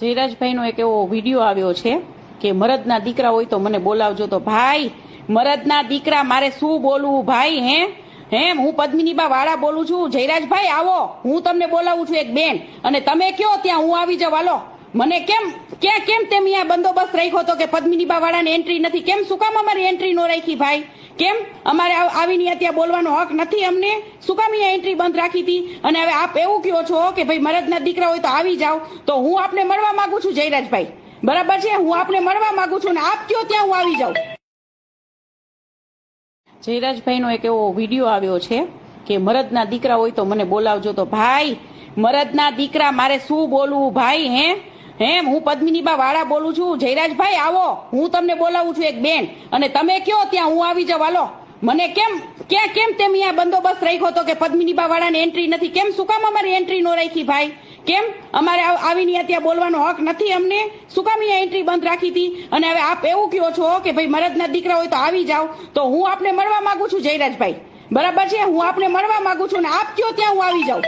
જયરાજભાઈનો એક એવો વીડિયો આવ્યો છે કે મરદના દીકરા હોય તો મને બોલાવજો તો ભાઈ, મરદના દીકરા મારે શું બોલવું ભાઈ, હે? હેમ હું પદ્મિનીબા વાળા બોલું છું. જયરાજભાઈ, આવો. હું તમને બોલાવું છું એક બેન. અને તમે કયો? ત્યાં હું આવી જાવ હાલો. મને કેમ ક્યાં કેમ તેમ અહીંયા બંદોબસ્ત રાખ્યો હતો કે પદ્મિનીબા વાળાને એન્ટ્રી નથી? કેમ, શું કામ અમારી એન્ટ્રી નો રાખી ભાઈ? કેમ? અમારે આવીને ત્યાં બોલવાનો હક નથી અમને? શું કામ અહીંયા એન્ટ્રી બંધ રાખી હતી? અને હવે આપ એવું કહો છો કે ભાઈ મરદના દીકરા હોય તો આવી જાવ તો હું આપને મળવા માંગુ છું, જયરાજભાઈ. બરાબર છે? હું આપને મળવા માંગુ છું ને આપ કયો ત્યાં હું આવી જાઉં. જયરાજભાઈનો એક એવો વીડિયો આવ્યો છે કે મરદના દીકરા હોય તો મને બોલાવજો તો ભાઈ મરદના દીકરા મારે શું બોલવું ભાઈ, હે? હે હું પદ્મિનીબા વાળા બોલું છું. જયરાજભાઈ, આવો. હું તમને બોલાવું છું એક બેન. અને તમે કયો ત્યાં? હું આવી જાવ લો મને કેમ ક્યાં કેમ તેમ અહીંયા બંદોબસ્ત રાખ્યો હતો કે પદ્મિનીબા વાળાને એન્ટ્રી નથી? કેમ, શું કામ અમારી એન્ટ્રી નો રાખી ભાઈ? કેમ? અમારે આવ- આવીને ત્યાં બોલવાનો હક નથી અમને? શું કામ અહીંયા એન્ટ્રી બંધ રાખી હતી? અને હવે આપ એવું કહો છો કે ભાઈ મરદના દીકરા હોય તો આવી જાવ તો હું આપને મળવા માંગુ છું જયરાજભાઈ. બરાબર છે? હું આપને મળવા માંગુ છું ને આપ કયો ત્યાં હું આવી જાઉં?